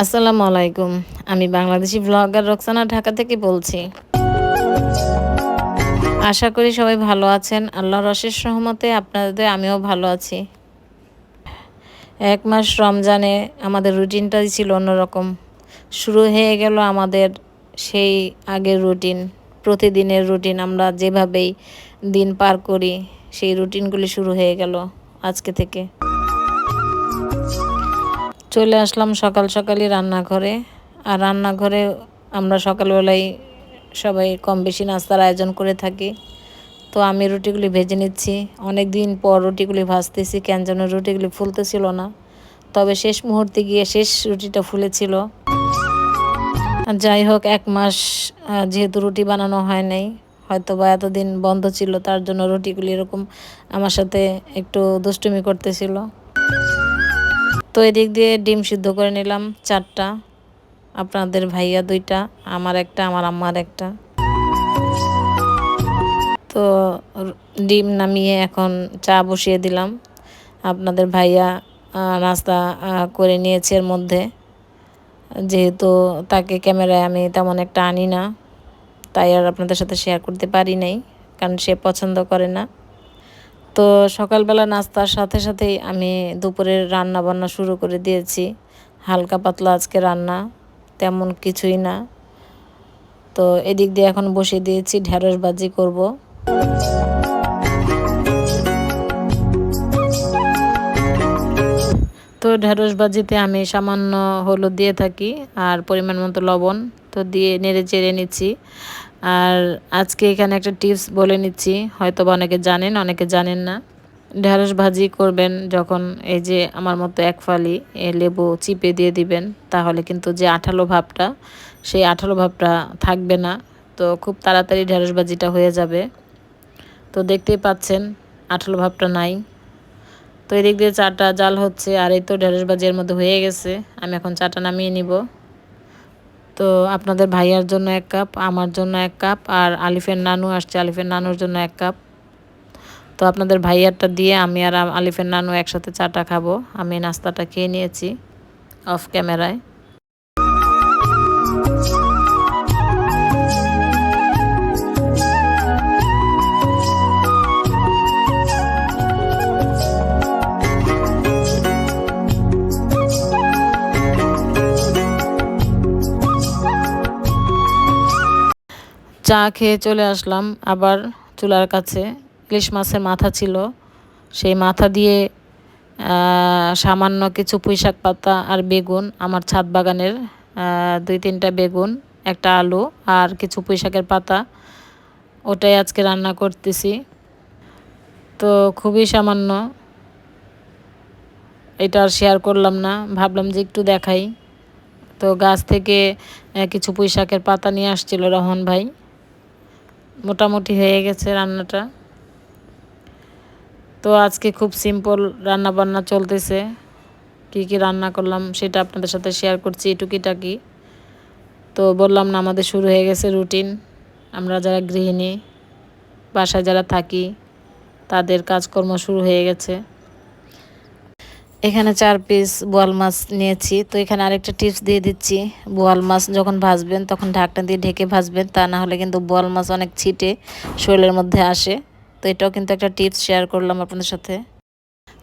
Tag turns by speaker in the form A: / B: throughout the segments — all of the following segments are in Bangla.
A: আসসালামু আলাইকুম। আমি বাংলাদেশি ব্লগার রোকসানা ঢাকা থেকে বলছি। আশা করি সবাই ভালো আছেন। আল্লাহর অশেষ রহমতে আপনাদের আমিও ভালো আছি। এক মাস রমজানে আমাদের রুটিনটাই ছিল অন্যরকম। শুরু হয়ে গেল আমাদের সেই আগের রুটিন প্রতিদিনের রুটিন আমরা যেভাবেই দিন পার করি, সেই রুটিনগুলি শুরু হয়ে গেল আজকে থেকে। চলে আসলাম সকাল সকালই রান্নাঘরে, আর রান্নাঘরে আমরা সকালবেলায় সবাই কম বেশি নাস্তার আয়োজন করে থাকি। তো আমি রুটিগুলি ভেজে নিচ্ছি। অনেক দিন পর রুটিগুলি ভাজতেছি, কেন যেন রুটিগুলি ফুলতেছিল না। তবে শেষ মুহূর্তে গিয়ে শেষ রুটিটা ফুলেছিল। যাই হোক, এক মাস যেহেতু রুটি বানানো হয় নাই হয়তো বা এতদিন বন্ধ ছিল, তার জন্য রুটিগুলি এরকম আমার সাথে একটু দুষ্টুমি করতেছিল। তো এদিক দিয়ে ডিম সিদ্ধ করে নিলাম চারটা, আপনাদের ভাইয়া দুইটা, আমার একটা, আমার আম্মার একটা। তো ডিম নামিয়ে এখন চা বসিয়ে দিলাম। আপনাদের ভাইয়া নাস্তা করে নিয়েছে এর মধ্যে। যেহেতু তাকে ক্যামেরায় আমি তেমন একটা আনি না, তাই আর আপনাদের সাথে শেয়ার করতে পারি নাই, কারণ সে পছন্দ করে না। তো সকালবেলা নাস্তার সাথে সাথেই আমি দুপুরের রান্না বান্না শুরু করে দিয়েছি। হালকা পাতলা আজকে রান্না, তেমন কিছুই না। তো এদিক দিয়ে এখন বসে দিয়েছি, ঢেঁড়স বাজি করব। তো ঢেঁড়স বাজিতে আমি সামান্য হলুদ দিয়ে থাকি আর পরিমাণ মতো লবণ, তো দিয়ে নেড়ে চেড়ে নিচ্ছি। আর আজকে এখানে একটা টিপস বলে নিচ্ছি হয়তো বা অনেকে জানেন অনেকে জানেন না। ঢেঁড়স ভাজি করবেন যখন এই যে আমার মতো এক ফালি এ লেবু চিপে দিয়ে দিবেন, তাহলে কিন্তু যে আঠালো ভাবটা, সেই আঠালো ভাবটা থাকবে না। তো খুব তাড়াতাড়ি ঢেঁড়স ভাজিটা হয়ে যাবে। তো দেখতেই পাচ্ছেন, আঠালো ভাবটা নাই। তো এদিক দিয়ে চাটা জাল হচ্ছে আর এই তো ঢেঁড়স ভাজির মধ্যে হয়ে গেছে। আমি এখন চাটা নামিয়ে নিব। তো আপনাদের ভাইয়ার জন্য এক কাপ, আমার জন্য এক কাপ আর আলিফের নানু আসছে, আলিফের নানুর জন্য এক কাপ। তো আপনাদের ভাইয়ারটা দিয়ে আমি আর আলিফের নানু একসাথে চাটা খাব। আমি নাস্তাটা খেয়ে নিয়েছি অফ ক্যামেরায়। চা খেয়ে চলে আসলাম আবার চুলার কাছে। ইলিশ মাছের মাথা ছিল। সেই মাথা দিয়ে সামান্য কিছু পুঁইশাক পাতা আর বেগুন, আমার ছাদ বাগানের দুই তিনটা বেগুন, একটা আলু আর কিছু পুঁইশাকের পাতা, ওটাই আজকে রান্না করতেছি। তো খুবই সামান্য। এটা আর শেয়ার করলাম না, ভাবলাম যে একটু দেখাই। তো গাছ থেকে কিছু পুঁইশাকের পাতা নিয়ে আসছিল রহন ভাই। মোটামুটি হয়ে গেছে রান্নাটা। তো আজকে খুব সিম্পল রান্না বান্না চলতেছে। কি কি রান্না করলাম সেটা আপনাদের সাথে শেয়ার করছি টুকিটাকি তো বললাম না, আমাদের শুরু হয়ে গেছে রুটিন আমরা যারা গৃহিণী, বাসায় যারা থাকি, তাদের কাজকর্ম শুরু হয়ে গেছে। এখানে চার পিস বোয়াল মাছ নিয়েছি। তো এখানে আরেকটা টিপস দিয়ে দিচ্ছি। বোয়াল মাছ যখন ভাজবেন, তখন ঢাকনা দিয়ে ঢেকে ভাজবেন। তা না হলে কিন্তু বোয়াল মাছ অনেক ছিটে, শরীরের মধ্যে আসে। তো এটাও কিন্তু একটা টিপস শেয়ার করলাম আপনাদের সাথে।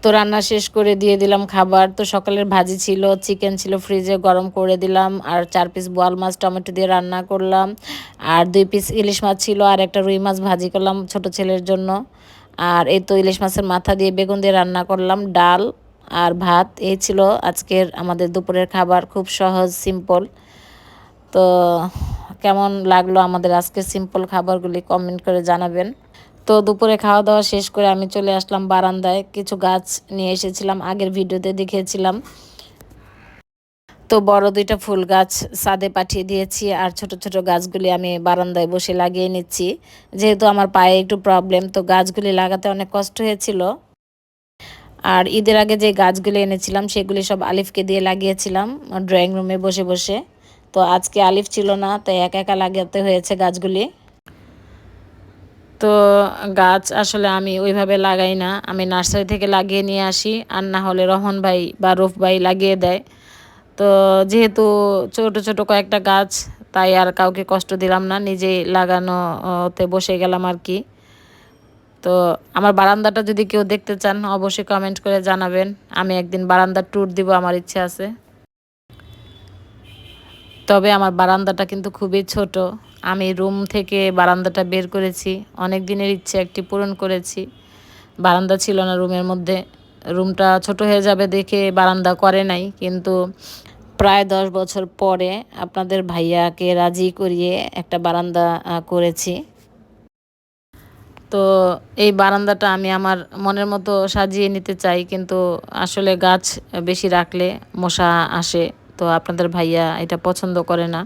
A: তো রান্না শেষ করে দিয়ে দিলাম খাবার। তো সকালের ভাজি ছিল চিকেন ছিল ফ্রিজে গরম করে দিলাম। আর চার পিস বোয়াল মাছ টমেটো দিয়ে রান্না করলাম। আর দুই পিস ইলিশ মাছ ছিল, আর একটা রুই মাছ ভাজি করলাম ছোট ছেলের জন্য। আর এই তো ইলিশ মাছের মাথা দিয়ে বেগুন দিয়ে রান্না করলাম। ডাল আর ভাত এই ছিল আজকের আমাদের দুপুরের খাবার, খুব সহজ সিম্পল তো কেমন লাগল আমাদের আজকের সিম্পল খাবারগুলি কমেন্ট করে জানাবেন। তো দুপুরে খাওয়া দাওয়া শেষ করে আমি চলে আসলাম বারান্দায়। কিছু গাছ নিয়ে এসেছিলাম, আগের ভিডিওতে দেখিয়েছিলাম। তো বড় দুইটা ফুল গাছ সাদে পাঠিয়ে দিয়েছি আর ছোট ছোট গাছগুলি আমি বারান্দায় বসে লাগিয়ে নিচ্ছি। যেহেতু আমার পায়ে একটু প্রবলেম তো গাছগুলি লাগাতে অনেক কষ্ট হয়েছিল। আর ঈদের আগে যে গাছগুলি এনেছিলাম, সেগুলি সব আলিফকে দিয়ে লাগিয়েছিলাম ড্রয়িং রুমে বসে বসে। তো আজকে আলিফ ছিল না, তাই একা একা লাগাতে হয়েছে গাছগুলি। তো গাছ আসলে আমি ওইভাবে লাগাই না, আমি নার্সারি থেকে লাগিয়ে নিয়ে আসি, আর না হলে রহন ভাই বা রুফ ভাই লাগিয়ে দেয়। তো যেহেতু ছোট ছোট কয়েকটা গাছ, তাই আর কাউকে কষ্ট দিলাম না, নিজেই লাগানোতে বসে গেলাম আর কি। তো আমার বারান্দাটা যদি কেউ দেখতে চান, অবশ্যই কমেন্ট করে জানাবেন। আমি একদিন বারান্দার ট্যুর দিব, আমার ইচ্ছে আছে। তবে আমার বারান্দাটা কিন্তু খুবই ছোট। আমি রুম থেকে বারান্দাটা বের করেছি। অনেক দিনের ইচ্ছে একটি পূরণ করেছি। বারান্দা ছিল না রুমের মধ্যে। রুমটা ছোট হয়ে যাবে দেখে বারান্দা করে নাই। কিন্তু প্রায় দশ বছর পরে আপনাদের ভাইয়াকে রাজি করিয়ে একটা বারান্দা করেছি। তো এই বারান্দাটা আমি আমার মনের মতো সাজিয়ে নিতে চাই, কিন্তু আসলে গাছ বেশি রাখলে মশা আসে, তো আপনাদের ভাইয়া এটা পছন্দ করে না।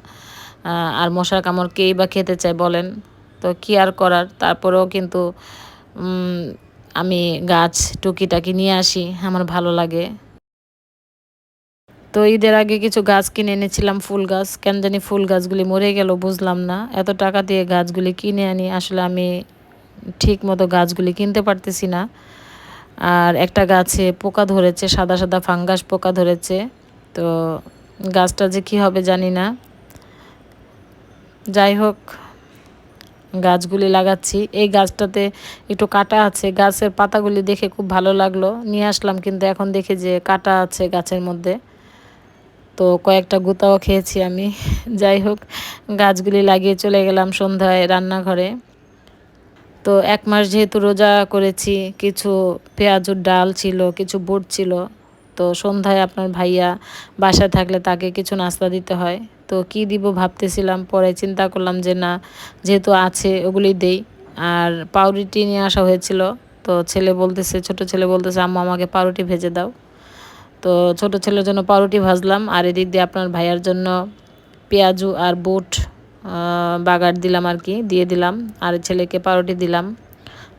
A: আর মশার কামড় কেই বা খেতে চায় বলেন, তো কি আর করার? তারপরেও কিন্তু আমি গাছ টুকিটাকি নিয়ে আসি, আমার ভালো লাগে। তো ঈদের আগে কিছু গাছ কিনে এনেছিলাম, ফুল গাছ। কেন জানি ফুল গাছগুলি মরে গেল, বুঝলাম না। এত টাকা দিয়ে গাছগুলি কিনে আনি, আসলে আমি ঠিক মতো গাছগুলি কিনতে পারতেছি না। আর একটা গাছে পোকা ধরেছে, সাদা সাদা ফাঙ্গাস পোকা ধরেছে। তো গাছটা যে কী হবে জানি না। যাই হোক, গাছগুলি লাগাচ্ছি। এই গাছটাতে একটু কাটা আছে। গাছের পাতাগুলি দেখে খুব ভালো লাগল। নিয়ে আসলাম, কিন্তু এখন দেখি যে কাটা আছে গাছের মধ্যে। তো কয়েকটা গুতাও খেয়েছি আমি। যাই হোক, গাছগুলি লাগিয়ে চলে গেলাম সন্ধ্যায় রান্নাঘরে। তো এক মাস যেহেতু রোজা করেছি, কিছু পেঁয়াজুর ডাল ছিল, কিছু বুট ছিল, তো সন্ধ্যায় আপনার ভাইয়া বাসায় থাকলে তাকে কিছু নাস্তা দিতে হয়। তো কি দিব ভাবতেছিলাম, পরে চিন্তা করলাম যে না, যেহেতু আছে ওগুলি দেই। আর পাউরুটি নিয়ে আসা হয়েছিল, তো ছেলে বলতেছে, ছোট ছেলে বলতেছে, আম্মা, আমাকে পাউরুটি ভেজে দাও। তো ছোট ছেলের জন্য পাউরুটি ভাজলাম, আর এদিক দিয়ে আপনার ভাইয়ার জন্য পেঁয়াজু আর বুট বাগার দিলাম আর কি, দিয়ে দিলাম। আর ছেলেকে পাউরুটি দিলাম।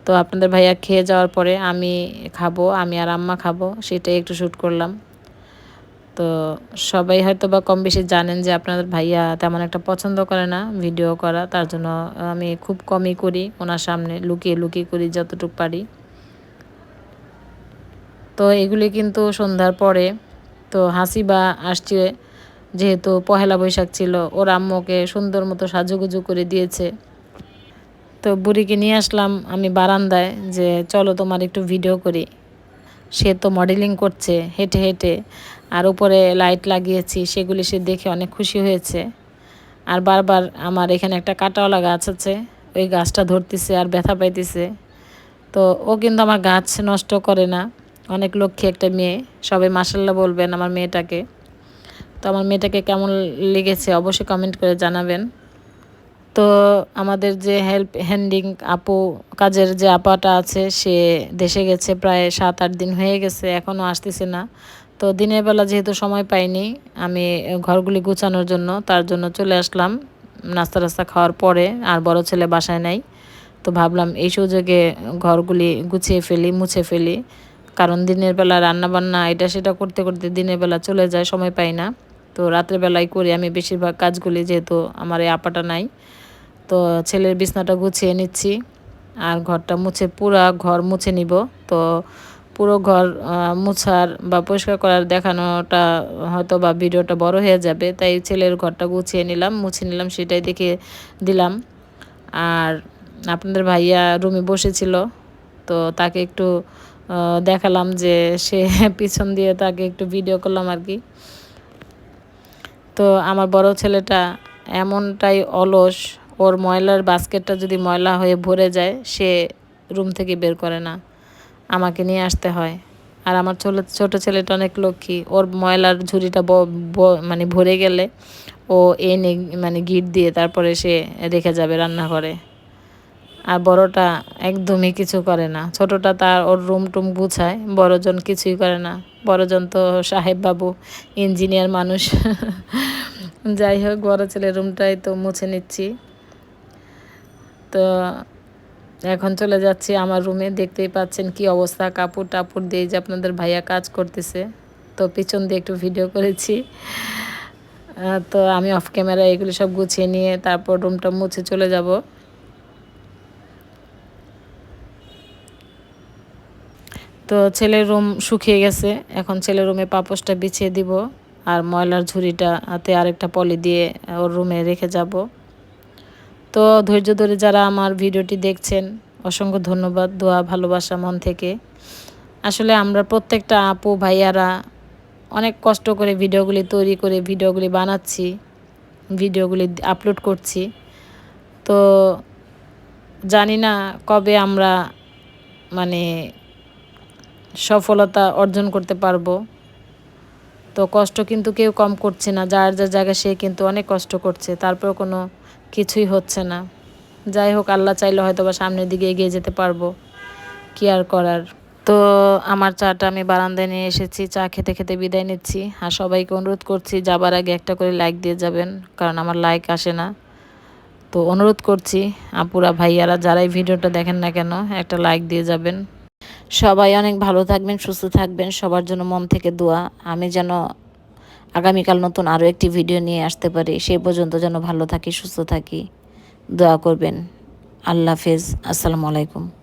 A: তো আপনাদের ভাইয়া খেয়ে যাওয়ার পরে আমি খাব, আমি আর আম্মা খাব, সেটাই একটু শ্যুট করলাম। তো সবাই হয়তো বা কম বেশি জানেন যে আপনাদের ভাইয়া তেমন একটা পছন্দ করে না ভিডিও করা, তার জন্য আমি খুব কমই করি ওনার সামনে, লুকিয়ে লুকিয়ে করি যতটুকু পারি। তো এগুলি কিন্তু সন্ধ্যার পরে, তো হাসি বা আসছে যেহেতু পহেলা বৈশাখ ছিল, ওর আম্মুকে সুন্দর মতো সাজুগুজু করে দিয়েছে। তো বুড়িকে নিয়ে আসলাম আমি বারান্দায় যে, চলো তোমার একটু ভিডিও করি। সে তো মডেলিং করছে হেঁটে হেঁটে, আর উপরে লাইট লাগিয়েছি, সেগুলি সে দেখে অনেক খুশি হয়েছে। আর বারবার আমার এখানে একটা কাটাওয়ালা গাছ আছে, ওই গাছটা ধরতেছে আর ব্যথা পাইতেছে। তো ও কিন্তু আমার গাছ নষ্ট করে না। অনেক লক্ষ্মী একটা মেয়ে, সবাই মাসাল্লাহ বলবেন আমার মেয়েটাকে। তো আমার মেয়েটাকে কেমন লেগেছে অবশ্যই কমেন্ট করে জানাবেন। তো আমাদের যে হেল্প হ্যান্ডিং আপু, কাজের যে আপাটা আছে, সে দেশে গেছে প্রায় সাত আট দিন হয়ে গেছে এখনও আসতেছে না। তো দিনের বেলা যেহেতু সময় পাইনি, আমি ঘরগুলি গুছানোর জন্য, তার জন্য চলে আসলাম নাস্তা রাস্তা খাওয়ার পরে, আর বড় ছেলে বাসায় নাই। তো ভাবলাম এই সুযোগে ঘরগুলি গুছিয়ে ফেলি, মুছে ফেলি। কারণ দিনের বেলা রান্না বান্না এটা সেটা করতে করতে দিনের বেলা চলে যায়, সময় পাই না। তো রাত্রেবেলায় করি। আমি বেশিরভাগ কাজগুলি যেহেতু আমার এই আপাটা নাই। তো ছেলের বিছনাটা গুছিয়ে নিচ্ছি আর ঘরটা মুছে পুরা ঘর মুছে নিব। তো পুরো ঘর মুছার বা পরিষ্কার করার দেখানোটা হয়তো বা ভিডিওটা বড় হয়ে যাবে। তাই ছেলের ঘরটা গুছিয়ে নিলাম, মুছে নিলাম, সেটাই দেখে দিলাম। আর আপনাদের ভাইয়া রুমে বসেছিল, তো তাকে একটু দেখালাম যে সে পিছন দিয়ে তাকে একটু ভিডিও করলাম আর কি। তো আমার বড় ছেলেটা এমনটাই অলস, ওর ময়লার বাস্কেটটা যদি ময়লা হয়ে ভরে যায়, সে রুম থেকে বের করে না। আমাকে নিয়ে আসতে হয়। আর আমার ছোটো ছোটো ছেলেটা অনেক লক্ষ্মী। ওর ময়লার ঝুড়িটা মানে ভরে গেলে ও এনে মানে গিট দিয়ে তারপরে সে রেখে যাবে রান্নাঘরে। আর বড়টা একদমই কিছু করে না। ছোটটা তার ওর রুম টুম গুছায়, বড়জন কিছুই করে না। বড়জন তো সাহেব বাবু, ইঞ্জিনিয়ার মানুষ। যাই হোক, বড় ছেলের রুমটাই তো মুছে নিচ্ছি। তো এখন চলে যাচ্ছি আমার রুমে। দেখতেই পাচ্ছেন কি অবস্থা। কাপড় টাপড় দিয়ে যে আপনাদের ভাইয়া কাজ করতেছে। তো পিছন দিয়ে একটু ভিডিও করেছি। তো আমি অফ ক্যামেরা এগুলো সব গুছিয়ে নিয়ে তারপর রুমটা মুছে চলে যাব। তো ছেলের রুম শুকিয়ে গেছে। এখন ছেলের রুমে পাপোশটা বিছিয়ে দিব আর ময়লার ঝুড়িটা হাতে আরেকটা পলি দিয়ে ওর রুমে রেখে যাব। তো ধৈর্য ধরে যারা আমার ভিডিওটি দেখছেন, অসংখ্য ধন্যবাদ, দোয়া, ভালোবাসা মন থেকে। আসলে আমরা প্রত্যেকটা আপু, ভাইয়ারা অনেক কষ্ট করে ভিডিওগুলি তৈরি করে ভিডিওগুলি বানাচ্ছি, ভিডিওগুলি আপলোড করছি। তো জানি না কবে আমরা মানে সফলতা অর্জন করতে পারব। তো কষ্ট কিন্তু কেউ কম করছে না, যার যার জায়গায় সে কিন্তু অনেক কষ্ট করছে তারপর কোনো কিছুই হচ্ছে না। যাই হোক, আল্লাহ চাইলে হয়তো বা সামনের দিকে এগিয়ে যেতে পারব, কি আর করার। তো আমার চাটা আমি বারান্দায় নিয়ে এসেছি, চা খেতে খেতে বিদায় নিচ্ছি। আর সবাইকে অনুরোধ করছি, যাবার আগে একটা করে লাইক দিয়ে যাবেন, কারণ আমার লাইক আসে না। তো অনুরোধ করছি, আপুরা, ভাইয়ারা, যারাই ভিডিওটা দেখেন না কেন, একটা লাইক দিয়ে যাবেন। সবাই অনেক ভালো থাকবেন, সুস্থ থাকবেন। সবার জন্য মন থেকে দোয়া। আমি যেন আগামীকাল নতুন আরও একটি ভিডিও নিয়ে আসতে পারি সেই পর্যন্ত যেন ভালো থাকি, সুস্থ থাকি। দোয়া করবেন। আল্লাহ হাফেজ। আসসালামু আলাইকুম।